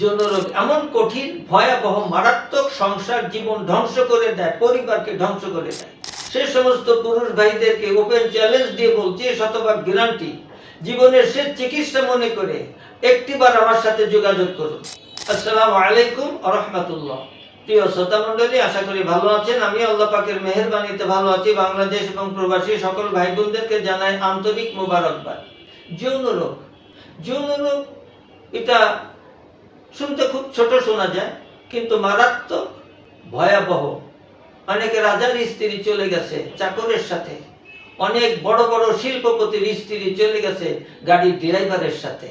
যৌনরোগ এমন কঠিন, ভয়াবহ, মারাত্মক সংসার জীবন ধ্বংস করে দেয়, পরিবারকে ধ্বংস করে দেয়। সে সমস্ত পুরুষ ভাইদেরকে ওপেন চ্যালেঞ্জ দিয়ে বলছি শতভাগ গ্যারান্টি জীবনের সে চিকিৎসা মনে করে একটিবার আমার সাথে যোগাযোগ করুন। আসসালামু আলাইকুম রহমতুল্লাহ। প্রিয় শ্রোতা মণ্ডলী, আশা করি ভালো আছেন। আমি আল্লাহ পাকের মেহরবানিতে ভালো আছি। বাংলাদেশ এবং প্রবাসী সকল ভাই বোনদেরকে জানাই আন্তরিক মোবারকবাদ। যৌন রোগ। যৌন রোগ, এটা শুনতে খুব ছোট শোনা যায়, কিন্তু মারাত্মক ভয়াবহ। অনেকে রাজার স্ত্রী চলে গেছে চাকরের সাথে। অনেক বড় বড় শিল্পপতির স্ত্রী চলে গেছে গাড়ির ড্রাইভারের সাথে।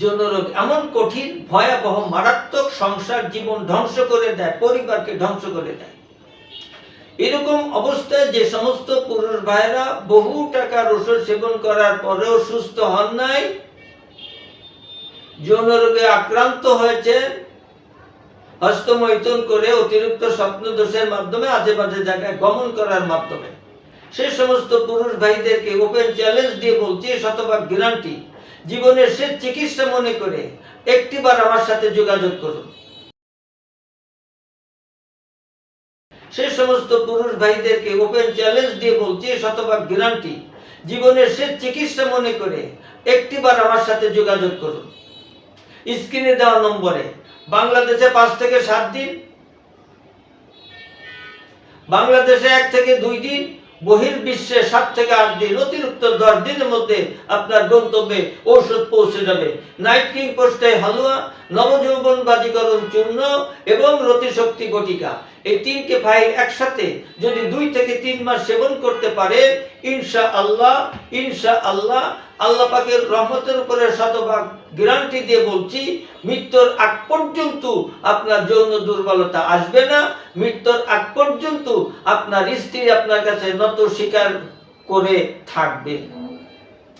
যৌনরোগ এমন কঠিন, ভয়াবহ, মারাত্মক সংসার জীবন ধ্বংস করে দেয়, পরিবারকে ধ্বংস করে দেয়। এরকম অবস্থায় যে সমস্ত পুরুষ ভাইরা বহু টাকার ওষুধ সেবন করার পরেও সুস্থ হন নাই যৌন রোগে আক্রান্ত হয়েছে। হস্তমৈথুন করে অতিরিক্ত স্বপ্ন দোষের মাধ্যমে বাজে জায়গায় গমন করার মাধ্যমে। সে সমস্ত পুরুষ ভাইদেরকে ওপেন চ্যালেঞ্জ দিয়ে বলছি শতভাগ জীবনের শেষ চিকিৎসা মনে করে, একটিবার আমার সাথে যোগাযোগ করুন। সে সমস্ত পুরুষ ভাইদেরকে ওপেন চ্যালেঞ্জ দিয়ে বলছি শতভাগ গ্যারান্টি। জীবনের শেষ চিকিৎসা মনে করে, একটিবার আমার সাথে যোগাযোগ করুন। স্ক্রিনে দেওয়া নম্বরে। বাংলাদেশে পাঁচ থেকে সাত দিন, বাংলাদেশে এক থেকে দুই দিন, বহির্বিশ্বে সাত থেকে আট দিন, অতিরিক্ত দশ দিনের মধ্যে আপনার গন্তব্যে ঔষধ পৌঁছে যাবে। নাইট কিং পোস্টে হালুয়া নবযৌবন বাজিকরণ চূর্ণ এবং রতিশক্তি বটিকা। এই তিনটে ফাইল একসাথে যদি দুই থেকে তিন মাস সেবন করতে পারে ইনশা আল্লাহ ইনশা আল্লাহ আল্লাহ পাকের রহমতের উপরে শতভাগ গ্যারান্টি দিয়ে বলছি, মৃত্যুর আগ পর্যন্ত আপনার যৌন দুর্বলতা আসবে না, মৃত্যুর আগ পর্যন্ত আপনার স্ত্রী আপনার কাছে নত স্বীকার করে থাকবে।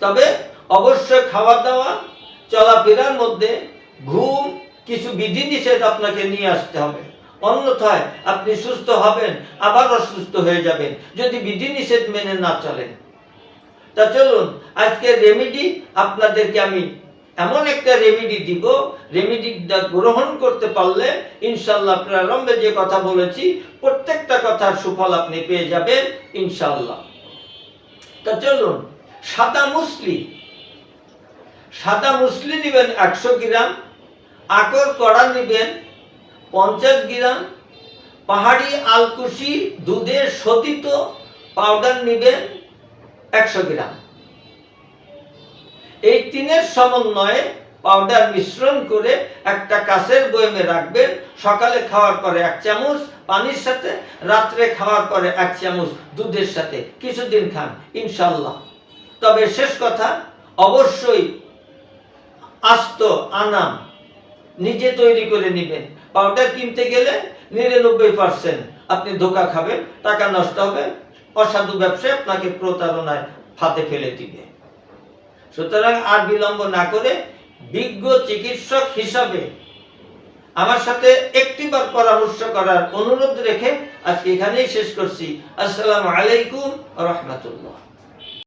তবে অবশ্যই খাওয়া দাওয়া চলাফেরার মধ্যে ঘুম, কিছু বিধিনিষেধ আপনাকে নিয়ে আসতে হবে। অন্যথায় আপনি সুস্থ হবেন, আবার অসুস্থ হয়ে যাবেন, যদি বিধিনিষেধ মেনে না চলেন। তা চলুন আজকে রেমেডি আপনাদেরকে আমি এমন একটা রেমেডি দিব রেমেডি গ্রহণ করতে পারলে ইনশাল্লাহ প্রারম্ভে যে কথা বলেছি, প্রত্যেকটা কথার সুফল আপনি পেয়ে যাবেন ইনশাল্লাহ তা চলুন, সাদা মুসলি। সাদা মুসলি নেবেন একশো গ্রাম, আকর কড়া নেবেন পঞ্চাশ গ্রাম, পাহাড়ি আলকুশি, দুধের শোধিত পাউডার নেবেন একশো গ্রাম। এই তিনের সমন্বয়ে পাউডার মিশ্রণ করে একটা কাঁচের বয়মে রাখবেন। সকালে খাওয়ার পরে এক চামচ, পানির সাথে, রাত্রে খাওয়ার পরে এক চামচ দুধের সাথে কিছুদিন খান ইনশাল্লাহ তবে শেষ কথা, অবশ্যই আস্ত আনাম নিজে তৈরি করে নেবেন। পাউডার কিনতে গেলে নিরানব্বই পার্সেন্ট আপনি ধোকা খাবেন, টাকা নষ্ট হবে, অসাধু ব্যবসায় আপনাকে প্রতারণায় ফাঁদে ফেলে দিবে। সুতরাং আর বিলম্ব না করে বিজ্ঞ চিকিৎসক হিসাবে আমার সাথে একটিবার পরামর্শ করার অনুরোধ রেখে আজকে এখানেই শেষ করছি। আসসালামু আলাইকুম রহমতুল্লাহ।